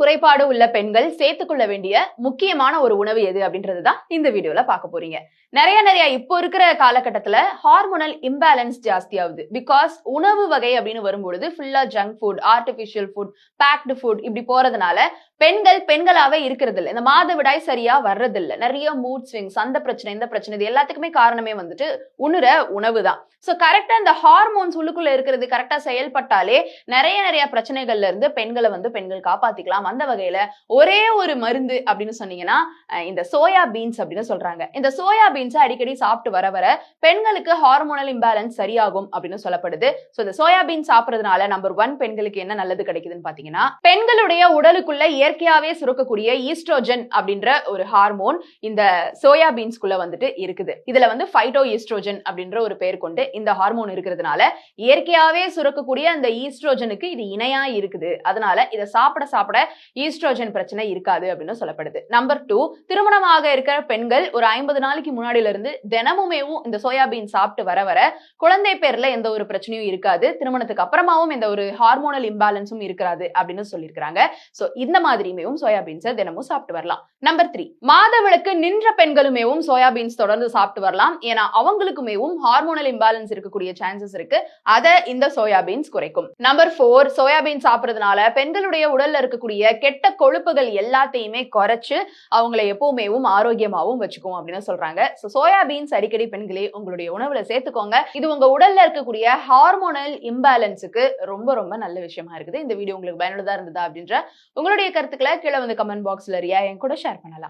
குறைபாடு உள்ள பெண்கள் சேர்த்துக்கொள்ள வேண்டிய முக்கியமான ஒரு உணவு எது அப்படின்றது தான் இந்த வீடியோல பார்க்க போறீங்க. நிறைய நிறைய இப்போ இருக்கிற காலகட்டத்துல ஹார்மோனல் இம்பேலன்ஸ் ஜாஸ்தி ஆகுது பிகாஸ் உணவு வகை அப்படின்னு வரும்பொழுது ஃபுல்லா junk food artificial food baked food இப்படி போறதுனால பெண்கள் பெண்களாவே இருக்கிறது இல்லை இந்த மாதவிடாய் சரியா வர்றதில்ல. நிறைய மூட் ஸ்விங்ஸ் அந்த பிரச்சனை இந்த பிரச்சனை இது எல்லாத்துக்குமே காரணமே வந்துட்டு உண்ணுற உணவு தான் ஸோ கரெக்டா இந்த ஹார்மோன்ஸ் உள்ளுக்குள்ள இருக்கிறது கரெக்டா செயல்பட்டாலே நிறைய நிறைய பிரச்சனைகள்ல இருந்து பெண்களை வந்து பெண்கள் காப்பாத்திக்கலாம். அந்த வகையில ஒரே ஒரு மருந்து அப்படின்னு சொன்னீங்கன்னா இந்த சோயா பீன்ஸ் அப்படின்னு சொல்றாங்க. இந்த சோயா பீன்ஸை அடிக்கடி சாப்பிட்டு வர வர பெண்களுக்கு ஹார்மோனல் இம்பேலன்ஸ் சரியாகும் அப்படின்னு சொல்லப்படுது. ஸோ இந்த சோயா பீன்ஸ் சாப்பிட்றதுனால நம்பர் ஒன் பெண்களுக்கு என்ன நல்லது கிடைக்குதுன்னு பாத்தீங்கன்னா பெண்களுடைய உடலுக்குள்ள இயற்கையாவே சுரக்கக்கூடிய ஈஸ்ட்ரோஜன் அப்படின்ற ஒரு ஹார்மோன் இந்த சோயா பீன்ஸ்குள்ள வந்துட்டு இருக்குது. இதுல வந்து ஃபைட்டோ ஈஸ்ட்ரோஜன் அப்படின்ற ஒரு பெயர் கொண்டு இந்த ஹார்மோன் இருக்கிறதுனால இயற்கையாவே சுரக்கக்கூடிய அந்த ஈஸ்ட்ரோஜனுக்கு இது இணையா இருக்குது. அதனால இதை சாப்பிட சாப்பிட ஈஸ்ட்ரோஜன் பிரச்சனை இருக்காது அப்படின்னு சொல்லப்படுது. நம்பர் டூ திருமணமாக இருக்கிற பெண்கள் ஒரு ஐம்பது நாளைக்கு முன்னாடில இருந்து தினமுமேவும் இந்த சோயாபீன் சாப்பிட்டு வர வர குழந்தை பேர்ல எந்த ஒரு பிரச்சனையும் இருக்காது. திருமணத்துக்கு அப்புறமாவும் எந்த ஒரு ஹார்மோனல் இம்பாலன்ஸும் இருக்காது அப்படின்னு சொல்லியிருக்கிறாங்க. சோ இந்த மாதிரியுமேவும் சோயாபீன்ஸை தினமும் சாப்பிட்டு வரலாம். நம்பர் த்ரீ மாதவிளக்கு நின்ற பெண்களுமேவும் சோயாபீன்ஸ் தொடர்ந்து சாப்பிட்டு வரலாம். ஏன்னா அவங்களுக்குமேவும் ஹார்மோனல் இம்பாலன்ஸ் இருக்கக்கூடிய சான்சஸ் இருக்கு. அதை இந்த சோயாபீன்ஸ் குறைக்கும். நம்பர் ஃபோர் சோயாபீன் சாப்பிட்றதுனால பெண்களுடைய உடல்ல இருக்கக்கூடிய கெட்ட கொழுப்புகள் எல்லாத்தையுமே குறைச்சு அவங்களை எப்பவுமேவும் ஆரோக்கியமாகவும் வச்சுக்கும் அப்படின்னு சொல்றாங்க. ஸோ சோயாபீன்ஸ் அடிக்கடி பெண்களே உங்களுடைய உணவுல சேர்த்துக்கோங்க. இது உங்க உடல்ல இருக்கக்கூடிய ஹார்மோனல் இம்பேலன்ஸுக்கு ரொம்ப ரொம்ப நல்ல விஷயமா இருக்குது. இந்த வீடியோ உங்களுக்கு பயனுள்ளதா இருந்ததா அப்படின்ற உங்களுடைய கருத்துக்களை கீழே வந்து கமெண்ட் பாக்ஸ்ல ரியா என் கூட ஷேர் பண்ணலாம்.